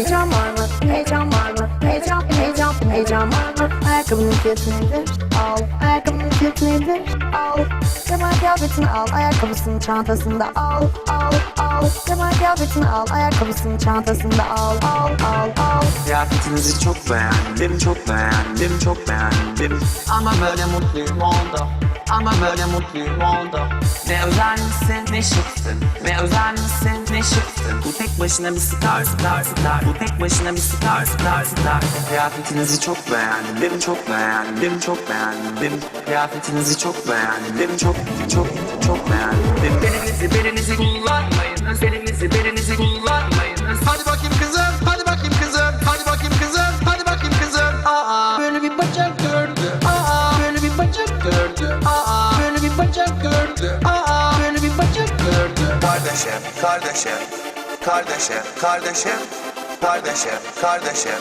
Heyecan var mı? Heyecan var mı? Heyecan, heyecan, heyecan var mı? Ayakkabının fiyatı nedir? Al. Ayakkabının fiyatı nedir? Al. Cemal kıyafetini al. Ayakkabısını çantasında al. Al, al. Cemal kıyafetini al. Ayakkabısını çantasında al. Al, al, al. Kıyafetinizi çok beğendim, çok beğendim, çok beğendim. Ama böyle mutluyum oldu. Ama böyle mutluyum oldu. Ne özel misin, ne şıksın. Ne özel misin, ne şıksın. Bu tek başına bir star, star, star. Bu tek başına bir star, star, star. Kıyafetinizi çok beğendim, çok beğendim, çok beğendim. Kıyafetinizi çok beğendim, çok, çok, çok beğendim. Belinizi, gördüm. Aa böyle bir bacak gördüm. Aa böyle bir bacak gördüm. Kardeşim, kardeşim, kardeşim, kardeşim, kardeşim, kardeşim.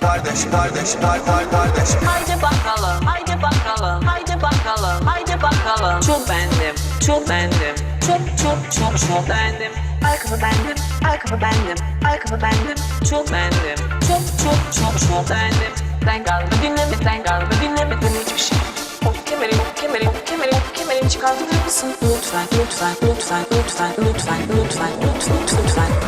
Kardeş, kardeş, kar, kar, kardeş. Haydi bakalım, haydi bakalım, haydi bakalım, haydi bakalım. Çok bendim, çok bendim, çok çok çok çok bendim. Ayakkabı bendim, ayakkabı bendim, ayakkabı bendim, çok bendim, çok çok çok çok bendim. Sen galiba dinlemedin, sen galiba dinlemedin hiçbir şey çıkartır mısın? Lütfen, lütfen, lütfen, lütfen, lütfen, lütfen, lütfen, lütfen.